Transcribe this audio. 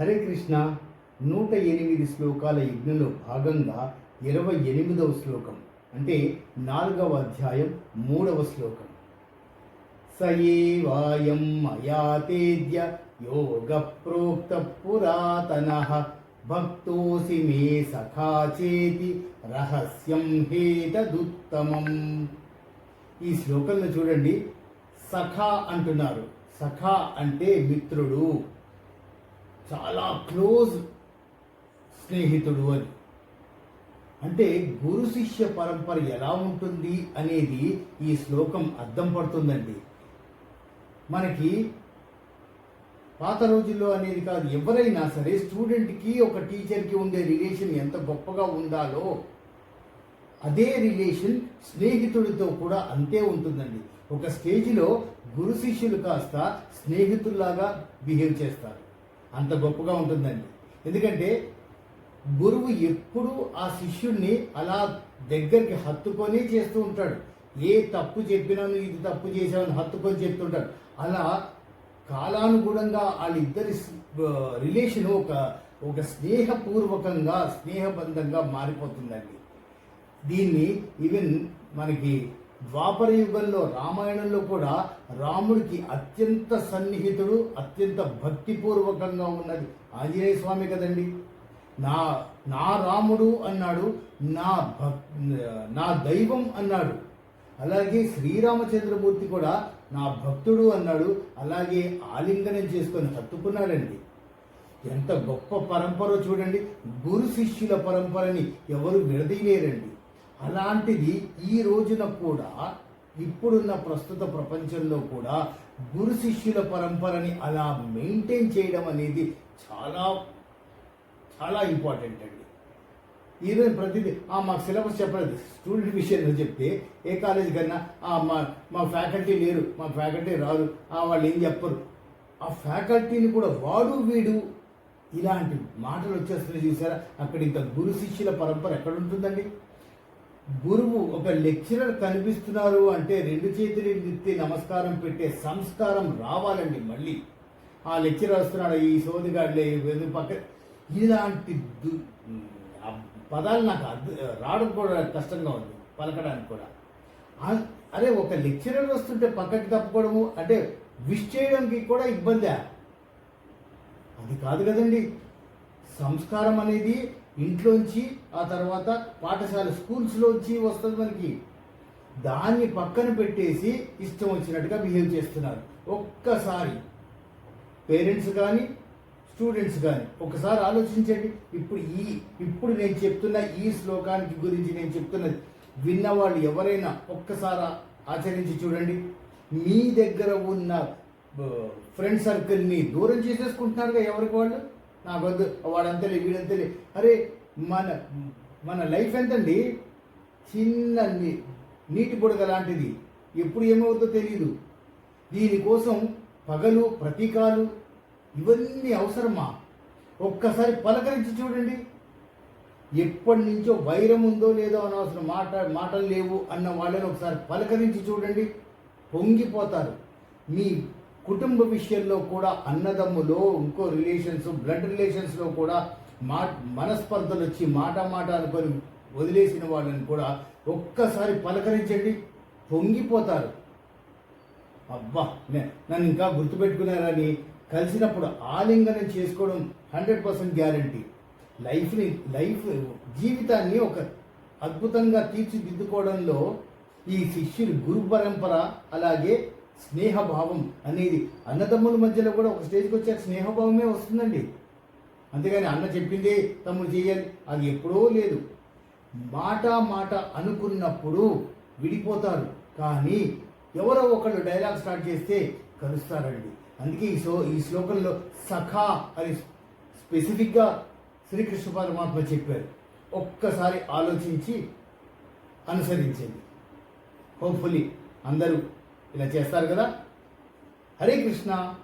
హరే కృష్ణ నూట ఎనిమిది శ్లోకాల యజ్ఞంలో భాగంగా ఇరవై ఎనిమిదవ శ్లోకం అంటే నాలుగవ అధ్యాయం మూడవ శ్లోకం. సయేవాయం మయా తేజ్య యోగ ప్రోక్త పురాతన భక్తోసి మే సఖా చేతి రహస్యం హేతదుత్తమం. ఈ శ్లోకంలో చూడండి సఖా అంటున్నారు. సఖా అంటే మిత్రుడు. చాలా క్లోజ్ స్నేహితుడు అని. అంటే గురు శిష్య పరంపర ఎలా ఉంటుంది అనేది ఈ శ్లోకం అర్థం పడుతుందండి. మనకి పాత రోజుల్లో అనేది కాదు ఎవరైనా సరే స్టూడెంట్కి ఒక టీచర్కి ఉండే రిలేషన్ ఎంత గొప్పగా ఉండాలో అదే రిలేషన్ స్నేహితుడితో కూడా అంతే ఉంటుందండి. ఒక స్టేజ్లో గురు శిష్యులు కాస్త స్నేహితుల్లాగా బిహేవ్ చేస్తారు. అంత గొప్పగా ఉంటుందండి. ఎందుకంటే గురువు ఎప్పుడూ ఆ శిష్యుణ్ణి అలా దగ్గరికి హత్తుకొని చేస్తూ ఉంటాడు. ఏ తప్పు చెప్పినా నువ్వు ఇది తప్పు చేసావని హత్తుకొని చెప్తుంటాడు. అలా కాలానుగుణంగా వాళ్ళిద్దరి రిలేషన్ ఒక ఒక స్నేహపూర్వకంగా స్నేహబంధంగా మారిపోతుందండి. దీన్ని ఈవెన్ మనకి ద్వాపర యుగంలో రామాయణంలో కూడా రాముడికి అత్యంత సన్నిహితుడు అత్యంత భక్తిపూర్వకంగా ఉన్నది ఆంజనేయ స్వామి కదండి. నా నా రాముడు అన్నాడు నా భక్ నా దైవం అన్నాడు. అలాగే శ్రీరామచంద్రమూర్తి కూడా నా భక్తుడు అన్నాడు అలాగే ఆలింగనం చేసుకొని హత్తుకున్నాడండి. ఎంత గొప్ప పరంపర చూడండి గురు శిష్యుల పరంపరని ఎవరు విడదీయలేరండి. అలాంటిది ఈ రోజున కూడా ఇప్పుడున్న ప్రస్తుత ప్రపంచంలో కూడా గురు శిష్యుల పరంపరని అలా మెయింటైన్ చేయడం అనేది చాలా చాలా ఇంపార్టెంట్ అండి. ఈరోజు ప్రతిదీ ఆ మాకు సిలబస్ చెప్పలేదు. స్టూడెంట్ విషయంలో చెప్తే ఏ కాలేజీ కన్నా మా మా ఫ్యాకల్టీ లేరు మా ఫ్యాకల్టీ రాదు ఆ వాళ్ళు ఏం చెప్పరు. ఆ ఫ్యాకల్టీని కూడా వాడు వీడు. ఇలాంటి మాటలు వచ్చేస్తున్నాయి చూసారా? అక్కడ ఇంకా గురు శిష్యుల పరంపర ఎక్కడ ఉంటుందండి? గురువు ఒక లెక్చరర్ కనిపిస్తున్నారు అంటే రెండు చేతులు ఎత్తి నమస్కారం పెట్టే సంస్కారం రావాలండి మళ్ళీ. ఆ లెక్చరర్ వస్తున్నాడు ఈ సోదిగాడులే పక్క ఇలాంటి దు- పదాలు నాకు అర్థ రావడం కూడా కష్టంగా ఉంది పలకడానికి కూడా. అరే ఒక లెక్చరర్ వస్తుంటే పక్కకి తప్పుకోవడము అంటే విష్ చేయడానికి కూడా ఇబ్బందే? అది కాదు కదండి. సంస్కారం అనేది ఇంట్లోంచి ఆ తర్వాత పాఠశాల స్కూల్స్లోంచి వస్తుంది మనకి. దాన్ని పక్కన పెట్టేసి ఇష్టం వచ్చినట్టుగా బిహేవ్ చేస్తున్నారు. ఒక్కసారి పేరెంట్స్ కానీ స్టూడెంట్స్ కానీ ఒకసారి ఆలోచించండి. ఇప్పుడు ఈ ఇప్పుడు నేను చెప్తున్న ఈ శ్లోకానికి గురించి నేను చెప్తున్నది విన్నవాళ్ళు ఎవరైనా ఒక్కసారి ఆచరించి చూడండి. మీ దగ్గర ఉన్న ఫ్రెండ్ సర్కిల్ని దూరం చేసేసుకుంటున్నారుగా ఎవరికి వాళ్ళు? నాకు వద్దు వాడంతలే వీడంతలే. అరే మన మన లైఫ్ ఎంతండి? చిన్న నీటి బుడగ లాంటిది. ఎప్పుడు ఏమవుతుందో తెలియదు దీనికోసం పగలు ప్రతీకాలు ఇవన్నీ అవసరమా? ఒక్కసారి పలకరించి చూడండి. ఎప్పటి నుంచో వైరం ఉందో లేదో అనవసరం మాట మాటలు లేవు అన్న వాళ్ళని ఒకసారి పలకరించి చూడండి. పొంగిపోతారు. మీ కుటుంబ విషయంలో కూడా అన్నదమ్ములో ఇంకో రిలేషన్స్ బ్లడ్ రిలేషన్స్లో కూడా మా మనస్పర్ధలు వచ్చి మాట మాట అనుకొని వదిలేసిన వాళ్ళని కూడా ఒక్కసారి పలకరించండి. పొంగిపోతారు. అబ్బా నే- నన్ను ఇంకా గుర్తుపెట్టుకున్నారని కలిసినప్పుడు ఆలింగనం చేసుకోవడం హండ్రెడ్ పర్సెంట్ గ్యారంటీ. లైఫ్ని లైఫ్ జీవితాన్ని ఒక అద్భుతంగా తీర్చిదిద్దుకోవడంలో ఈ శిష్యుని గురు పరంపర అలాగే స్నేహభావం అనేది అన్నదమ్ముల మధ్యలో కూడా ఒక స్టేజ్కి వచ్చాక స్నేహభావమే వస్తుందండి. అంతేగాని అన్న చెప్పిందే తమ్ముడు చేయాలి అది ఎప్పుడో లేదు. మాట మాట అనుకున్నప్పుడు విడిపోతారు. కానీ ఎవరో ఒకళ్ళు డైలాగ్ స్టార్ట్ చేస్తే కలుస్తారండి. అందుకే ఈ శ్లో ఈ శ్లోకంలో సఖా అని స్పెసిఫిక్గా శ్రీకృష్ణ పరమాత్మ చెప్పారు. ఒక్కసారి ఆలోచించి అనుసరించండి. హోప్ఫుల్లీ అందరూ ఇలా చేస్తారు కదా. హరే కృష్ణ.